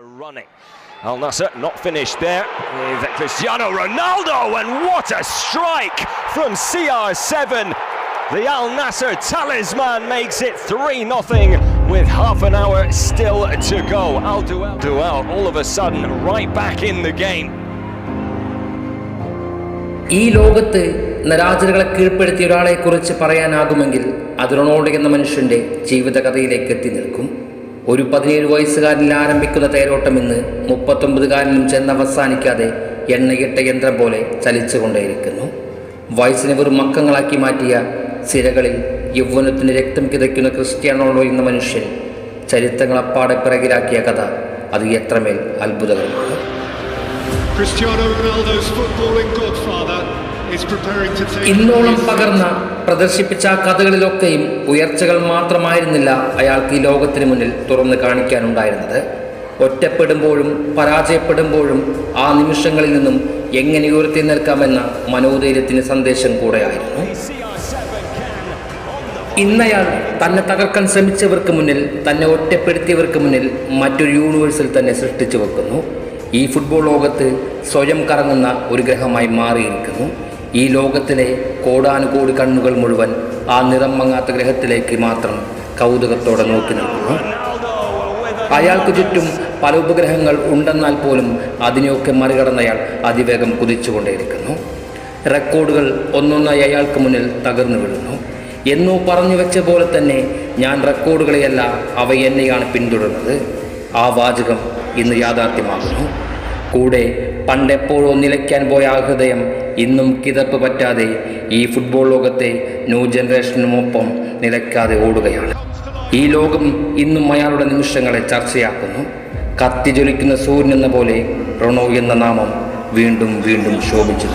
running. Al Nasser not finished there with Cristiano Ronaldo, and what a strike from CR7! The Al Nasser talisman makes it 3 0 with half an hour still to go. Al Duel, all of a sudden right back in the game. ഈ ലോകത്ത് നരാജനകളെ കീഴ്പ്പെടുത്തിയ ഒരാളെ കുറിച്ച് പറയാനാകുമെങ്കിൽ അത് Ronaldo എന്ന മനുഷ്യന്റെ ജീവിതകഥയിലേക്ക് എത്തി നിൽക്കും ഒരു പതിനേഴ് വയസ്സുകാരിൽ ആരംഭിക്കുന്ന തേരോട്ടം ഇന്ന് മുപ്പത്തൊമ്പതുകാരിലും ചെന്ന് അവസാനിക്കാതെ എണ്ണയിട്ട യന്ത്രം പോലെ ചലിച്ചുകൊണ്ടേയിരിക്കുന്നു. വയസ്സിനെ വെറും മക്കങ്ങളാക്കി മാറ്റിയ സിരകളിൽ യൗവനത്തിന് രക്തം കിതയ്ക്കുന്ന ക്രിസ്ത്യാനോളോ എന്ന മനുഷ്യൻ ചരിത്രങ്ങൾ അപ്പാടെ പിറകിലാക്കിയ കഥ അത് എത്രമേൽ അത്ഭുതകരമാണ്. Cristiano Ronaldo's footballing godfather ഇന്നോളം പകർന്ന പ്രദർശിപ്പിച്ച കഥകളിലൊക്കെയും ഉയർച്ചകൾ മാത്രമായിരുന്നില്ല അയാൾക്ക് ഈ ലോകത്തിന് മുന്നിൽ തുറന്ന് കാണിക്കാനുണ്ടായിരുന്നത്. ഒറ്റപ്പെടുമ്പോഴും പരാജയപ്പെടുമ്പോഴും ആ നിമിഷങ്ങളിൽ നിന്നും എങ്ങനെ ഉയർത്തി നിൽക്കാമെന്ന മനോധൈര്യത്തിന് സന്ദേശം കൂടെയായിരുന്നു. ഇന്നയാൾ തന്നെ തകർക്കാൻ ശ്രമിച്ചവർക്ക് മുന്നിൽ തന്നെ ഒറ്റപ്പെടുത്തിയവർക്ക് മുന്നിൽ മറ്റൊരു യൂണിവേഴ്സിൽ തന്നെ സൃഷ്ടിച്ചു വെക്കുന്നു. ഈ ഫുട്ബോൾ ലോകത്ത് സ്വയം കറങ്ങുന്ന ഒരു ഗ്രഹമായി മാറിയിരിക്കുന്നു. ഈ ലോകത്തിലെ കോടാനുകോടി കണ്ണുകൾ മുഴുവൻ ആ നിറം മങ്ങാത്ത ഗ്രഹത്തിലേക്ക് മാത്രം കൗതുകത്തോടെ നോക്കി നിൽക്കുന്നു. അയാൾക്ക് ചുറ്റും പല ഉപഗ്രഹങ്ങൾ ഉണ്ടെന്നാൽ പോലും അതിനെയൊക്കെ മറികടന്നയാൾ അതിവേഗം കുതിച്ചുകൊണ്ടേയിരിക്കുന്നു. റെക്കോർഡുകൾ ഒന്നൊന്നായി അയാൾക്ക് മുന്നിൽ തകർന്നു വീഴുന്നു. എന്നോ പറഞ്ഞു വെച്ച പോലെ തന്നെ ഞാൻ റെക്കോർഡുകളെയല്ല അവ എന്നെയാണ് പിന്തുടർന്നത്. ആ വാചകം ഇന്ന് യാഥാർത്ഥ്യമാകുന്നു. കൂടെ പണ്ടെപ്പോഴോ നിലയ്ക്കാൻ പോയ ആ ഹൃദയം ഇന്നും കിതപ്പ് പറ്റാതെ ഈ ഫുട്ബോൾ ലോകത്തെ ന്യൂ ജനറേഷനുമൊപ്പം നിലയ്ക്കാതെ ഓടുകയാണ്. ഈ ലോകം ഇന്നും അയാളുടെ നിമിഷങ്ങളെ ചർച്ചയാക്കുന്നു. കത്തിജ്വലിക്കുന്ന സൂര്യൻ എന്ന പോലെ റൊണോ എന്ന നാമം വീണ്ടും വീണ്ടും ശോഭിച്ചു